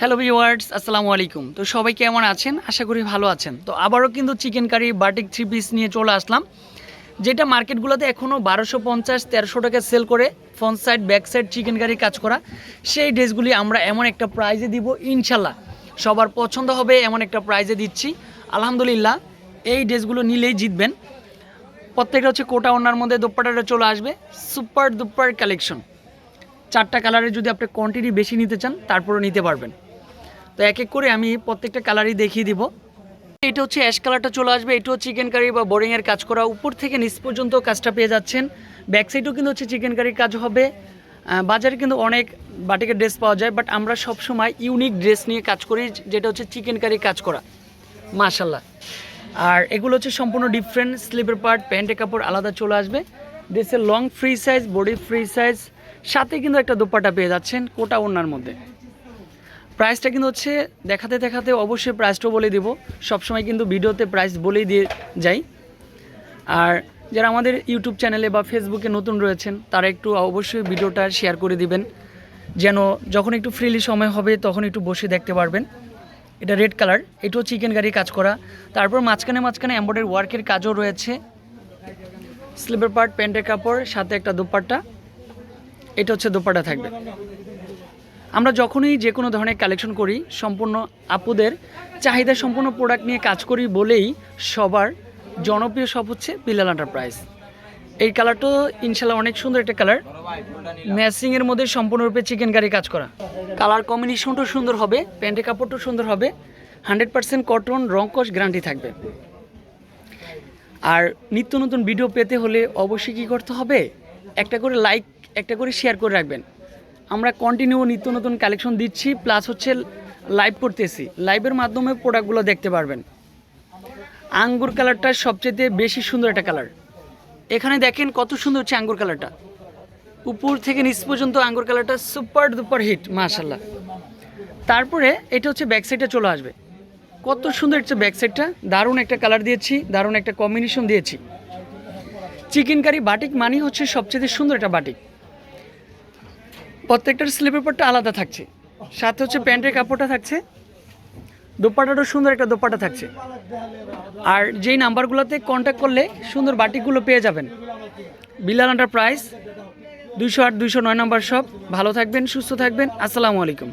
Hello viewers আসসালামু আলাইকুম। তো সবাই কেমন আছেন? আশা করি ভালো আছেন। তো আবারও কিন্তু chicken curry batik three piece নিয়ে চলে আসলাম। যেটা মার্কেটগুলোতে এখনও বারোশো পঞ্চাশ, তেরোশো টাকা সেল করে front side back side chikankari কাজ করা। সেই ড্রেসগুলি আমরা এমন একটা প্রাইজে দিব, ইনশাল্লাহ। সবার পছন্দ হবে, এমন একটা প্রাইজে দিচ্ছি। আলহামদুলিল্লাহ, এই ড্রেসগুলো নিলেই জিতবেন। প্রত্যেকটা হচ্ছে কোটা ওনার মধ্যে দোপ্পাটাটা চলে আসবে। সুপার দুপার কালেকশন চারটা কালারে যদি আপনি কোয়ান্টিটি বেশি নিতে চান তারপরে নিতে পারবেন। তো এক এক করে আমি প্রত্যেকটা কালারই দেখিয়ে দিব। এটা হচ্ছে অ্যাশ কালারটা চলে আসবে এটাও চিকেন কারি বা বোরিংয়ের কাজ করা। উপর থেকে নিচ পর্যন্ত কাজটা পেয়ে যাচ্ছেন। ব্যাক সাইডেও কিন্তু হচ্ছে চিকেন কারির কাজ হবে। বাজারে কিন্তু অনেক বাটিকের ড্রেস পাওয়া যায় বাট আমরা সব সময় ইউনিক ড্রেস নিয়ে কাজ করি, যেটা হচ্ছে চিকেন কারি কাজ করা। মাশাল্লাহ আর এগুলো হচ্ছে সম্পূর্ণ ডিফারেন্ট স্লিপের পার্ট প্যান্টের কাপড় আলাদা চলে আসবে। ড্রেসের long free size body free size সাথে কিন্তু একটা দোপাট্টা পেয়ে যাচ্ছেন, কোটা ওনার মধ্যে। প্রাইসটা কিন্তু হচ্ছে দেখাতে দেখাতে অবশ্যই প্রাইসটাও বলে দিব। সবসময় কিন্তু ভিডিওতে প্রাইস বলেই দিয়ে যাই। আর যারা আমাদের ইউটিউব চ্যানেলে বা ফেসবুকে নতুন রয়েছেন, তারা একটু অবশ্যই ভিডিওটা শেয়ার করে দিবেন। যেন যখন একটু ফ্রিলি সময় হবে, তখন একটু বসে দেখতে পারবেন। এটা রেড কালার এটাও চিকেন কারি কাজ করা। তারপর মাঝখানে মাঝখানে এম্বয়ডারি ওয়ার্কের কাজও রয়েছে। স্লিপের পার্ট প্যান্টের কাপড়, সাথে একটা দোপাট্টা। এটা হচ্ছে দোপাট্টা থাকবে। আমরা যখনই যে কোনো ধরনের কালেকশন করি, সম্পূর্ণ আপুদের চাহিদা সম্পূর্ণ প্রোডাক্ট নিয়ে কাজ করি বলেই সবার জনপ্রিয় সব হচ্ছে বিলাল এন্টারপ্রাইজ এই কালারটা ইনশাল্লাহ অনেক সুন্দর একটা কালার ম্যাচিংয়ের মধ্যে সম্পূর্ণরূপে চিকেন কারি কাজ করা। কালার কম্বিনেশনটাও সুন্দর হবে, প্যান্টের কাপড়টাও সুন্দর হবে হান্ড্রেড পার্সেন্ট কটন রং কস গ্যারান্টি থাকবে। আর নিত্য নতুন ভিডিও পেতে হলে অবশ্যই কী করতে হবে? একটা করে লাইক একটা করে শেয়ার করে রাখবেন। আমরা কন্টিনিউ নিত্য নতুন কালেকশন দিচ্ছি প্লাস হচ্ছে লাইভ করতেছি। লাইভের মাধ্যমে প্রোডাক্টগুলো দেখতে পারবেন। আঙ্গুর কালারটা সবচেয়ে বেশি সুন্দর একটা কালার এখানে দেখেন কত সুন্দর হচ্ছে আঙ্গুর কালারটা উপর থেকে নিচ পর্যন্ত আঙ্গুর কালারটা সুপার দুপার হিট মাশাল্লাহ তারপরে এটা হচ্ছে ব্যাক সাইডে চলে আসবে। কত সুন্দর হচ্ছে ব্যাক সাইডটা দারুণ একটা কালার দিয়েছি, দারুণ একটা কম্বিনেশন দিয়েছি। চিকেন কারি বাটিক মানি হচ্ছে সবচেয়ে সুন্দর একটা বাটিক। প্রত্যেকটার স্লিপের পরটা আলাদা থাকছে। সাথে হচ্ছে প্যান্টের কাপড়টা থাকছে। দোপাটাটাও সুন্দর একটা দোপাটা থাকছে। আর যেই নাম্বারগুলোতে কন্ট্যাক্ট করলে সুন্দর বাটিকগুলো পেয়ে যাবেন। বিলাল আন্ডার প্রাইস দুইশো আট, দুইশো নয় নম্বর সব ভালো থাকবেন, সুস্থ থাকবেন। আসসালামু আলাইকুম।